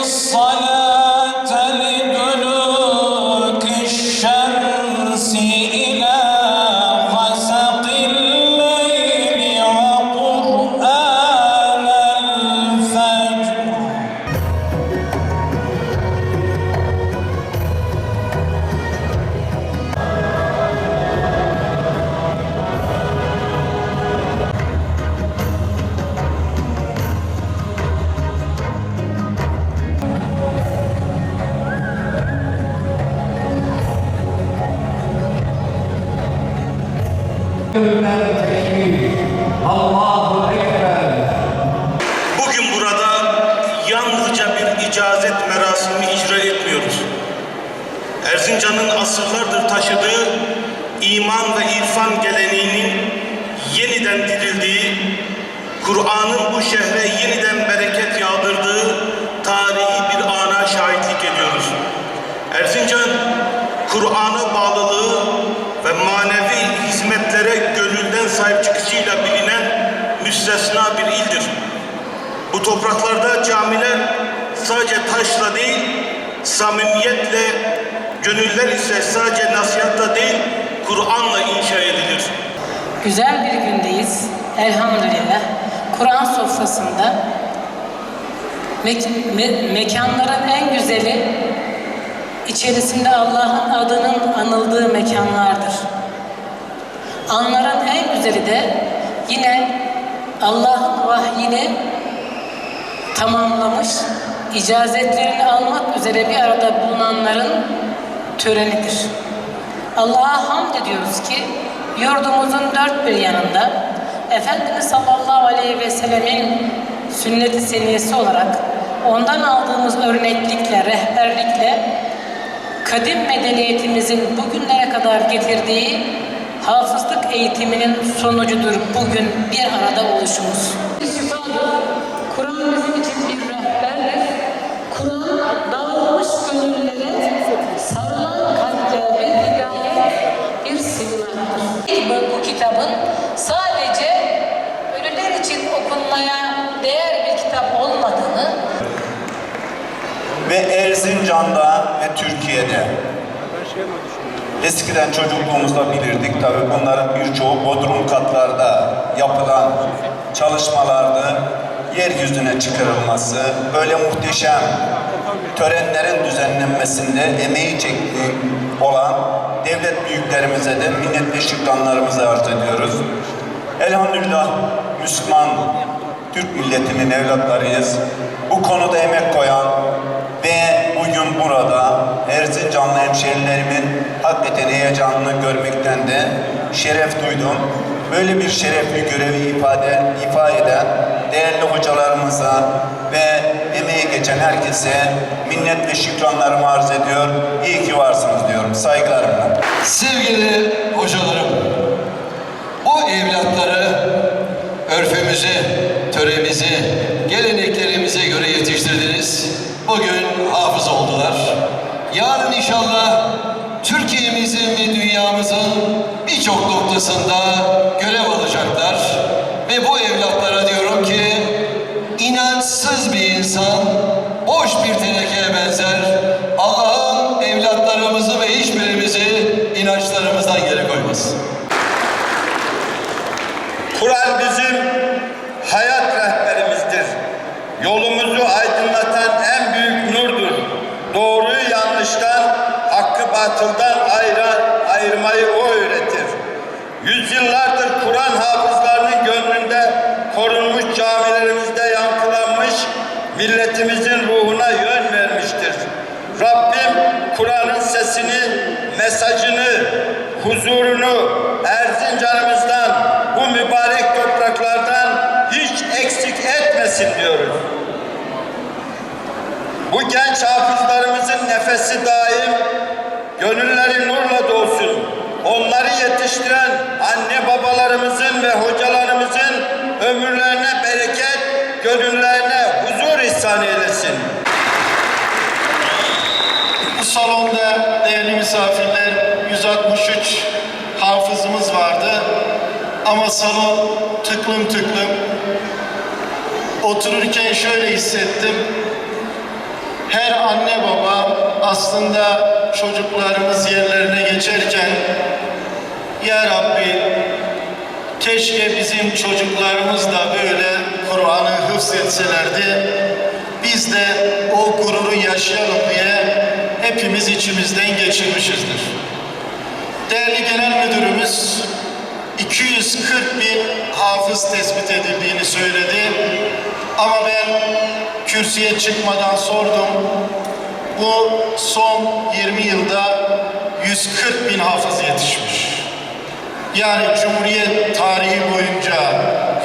الصلاة limen tekbir. Allahu Ekber. Bugün burada yalnızca bir icazet merasimi icra etmiyoruz. Erzincan'ın asırlardır taşıdığı iman ve irfan geleneğinin yeniden dirildiği, Kur'an'ın bu şehre yeniden bereket yağdırdığı tarihi bir ana şahitlik ediyoruz. Erzincan, Kur'an'a bağlılığı sahip çıkışıyla bilinen müstesna bir ildir. Bu topraklarda camiler sadece taşla değil, samimiyetle, gönüller ise sadece nasihatla değil, Kur'an'la inşa edilir. Güzel bir gündeyiz. Elhamdülillah. Kur'an sofrasında mek- me- mekanların en güzeli içerisinde Allah'ın adının anıldığı mekanlardır. Anların en güzeli de yine Allah'ın vahyini tamamlamış, icazetlerini almak üzere bir arada bulunanların törenidir. Allah'a hamd ediyoruz ki yurdumuzun dört bir yanında Efendimiz sallallahu aleyhi ve sellemin sünnet-i seniyesi olarak ondan aldığımız örneklikle, rehberlikle kadim medeniyetimizin bugünlere kadar getirdiği hafızlık eğitiminin sonucudur bugün bir arada oluşumuz. Şifadır. Kur'an bizim için bir rehberdir. Kur'an dağılmış gönüllere, sarılan kalplere hidayet bir. Bu, bu kitabın sadece ölüler için okunmaya değer bir kitap olmadığını ve Erzincan'da ve Türkiye'de. Eskiden çocukluğumuzda bilirdik tabi bunların birçoğu bodrum katlarda yapılan çalışmalarda yeryüzüne çıkarılması, böyle muhteşem törenlerin düzenlenmesinde emeği çektiği olan devlet büyüklerimize de minnet ve şükranlarımızı arz ediyoruz. Elhamdülillah Müslüman Türk milletinin evlatlarıyız. Bu konuda emek koyan ve bugün burada Erzincanlı hemşerilerimin hakikaten heyecanını görmekten de şeref duydum. Böyle bir şerefli görevi ifade, ifade eden değerli hocalarımıza ve emeği geçen herkese minnet ve şükranlarımı arz ediyor. İyi ki varsınız diyorum. Saygılarımla. Sevgili hocalarım, bu evlatları örfümüze, töremize, inşallah Türkiye'mizin ve dünyamızın birçok noktasında görev alacaklar. Ve bu evlatlara diyorum ki inançsız bir insan boş bir tenekeye benzer. Allah'ın evlatlarımızı ve hiçbirimizi inançlarımızdan geri koymasın. Kur'an bizim batıldan ayıran, ayırmayı o öğretir. Yüzyıllardır Kur'an hafızlarının gönlünde korunmuş camilerimizde yankılanmış, milletimizin ruhuna yön vermiştir. Rabbim Kur'an'ın sesini, mesajını, huzurunu Erzincan'ımızdan, bu mübarek topraklardan hiç eksik etmesin diyoruz. Bu genç hafızlarımızın nefesi daim, gönülleri nurla dolsun. Onları yetiştiren anne babalarımızın ve hocalarımızın ömürlerine bereket, gönüllerine huzur ihsan eylesin. Bu salonda değerli misafirler 163 hafızımız vardı. Ama salon tıklım tıklım. Otururken şöyle hissettim. Her anne baba aslında çocuklarımız yerlerine geçerken Ya Rabbi keşke bizim çocuklarımız da böyle Kur'an'ı hıfzetselerdi. Biz de o gururu yaşayalım diye hepimiz içimizden geçirmişizdir. Değerli Genel Müdürümüz 240 bin hafız tespit edildiğini söyledi. Ama ben kürsüye çıkmadan sordum. Bu son 20 yılda 140 bin hafız yetişmiş. Yani Cumhuriyet tarihi boyunca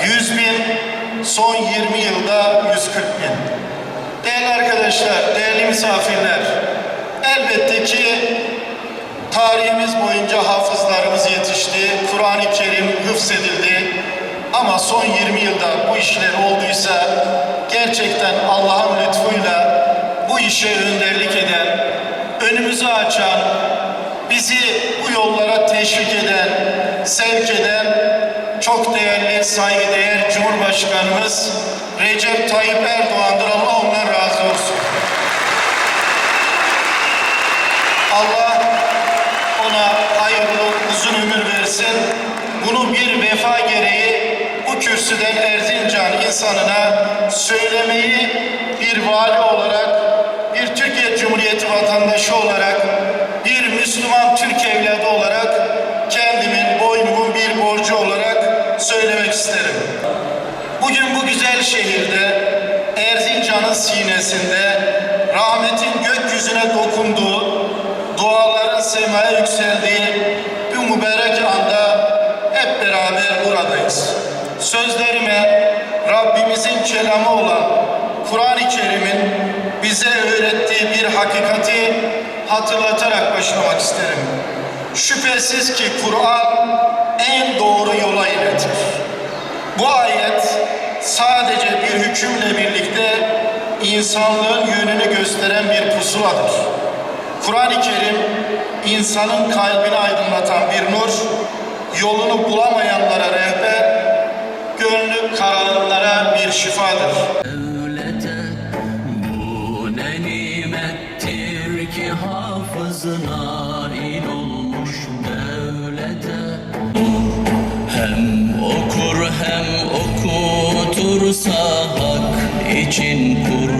100 bin, son 20 yılda 140 bin. Değerli arkadaşlar, değerli misafirler, elbette ki tarihimiz boyunca hafızlarımız yetişti, Kur'an-ı Kerim hıfzedildi. Ama son 20 yılda bu işler olduysa gerçekten Allah'ın lütfuyla işe önderlik eden, önümüzü açan, bizi bu yollara teşvik eden, sevk eden çok değerli, saygıdeğer Cumhurbaşkanımız Recep Tayyip Erdoğan'dır. Allah ondan razı olsun. Allah ona hayırlı uzun ömür versin. Bunu bir vefa gereği bu kürsüden Erzincan insanına söylemeyi bir vali olarak, vatandaşı olarak, bir Müslüman Türk evladı olarak kendimin, boynumun bir borcu olarak söylemek isterim. Bugün bu güzel şehirde, Erzincan'ın sinesinde rahmetin gökyüzüne dokunduğu, duaların semaya yükseldiği bu mübarek anda hep beraber buradayız. Sözlerime Rabbimizin kelamı olan Kerim'in bize öğrettiği bir hakikati hatırlatarak başlamak isterim. Şüphesiz ki Kur'an en doğru yola iletir. Bu ayet sadece bir hükümle birlikte insanlığın yönünü gösteren bir pusuladır. Kur'an-ı Kerim insanın kalbini aydınlatan bir nur, yolunu bulamayanlara rehber, gönlü karanlara bir şifadır. Hafızına il olmuş devlete. Hem okur hem okutursa hak için Kur'an'ı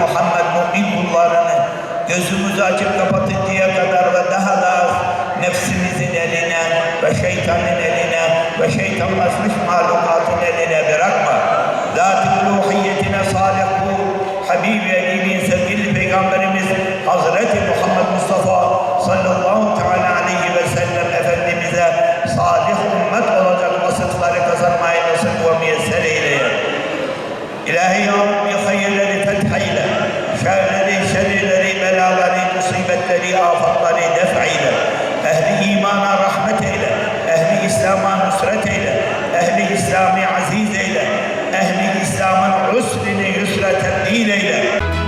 Muhammed mu'min kullarını gözümüzü açıp kapatıncaya kadar ve daha da nefsimizin eline ve şeytanın eline ve şeytanlaşmış mahlukatın eline bırakma. Zat-ı ruhiyetine salih kul, Habibi Edibin musibetleri, afatları def eyle. Ehli imana rahmet eyle. Ehli İslam'a nusret eyle. Ehli İslam'ı aziz eyle. Ehli İslam'ın usrini yusra tebdil eyle.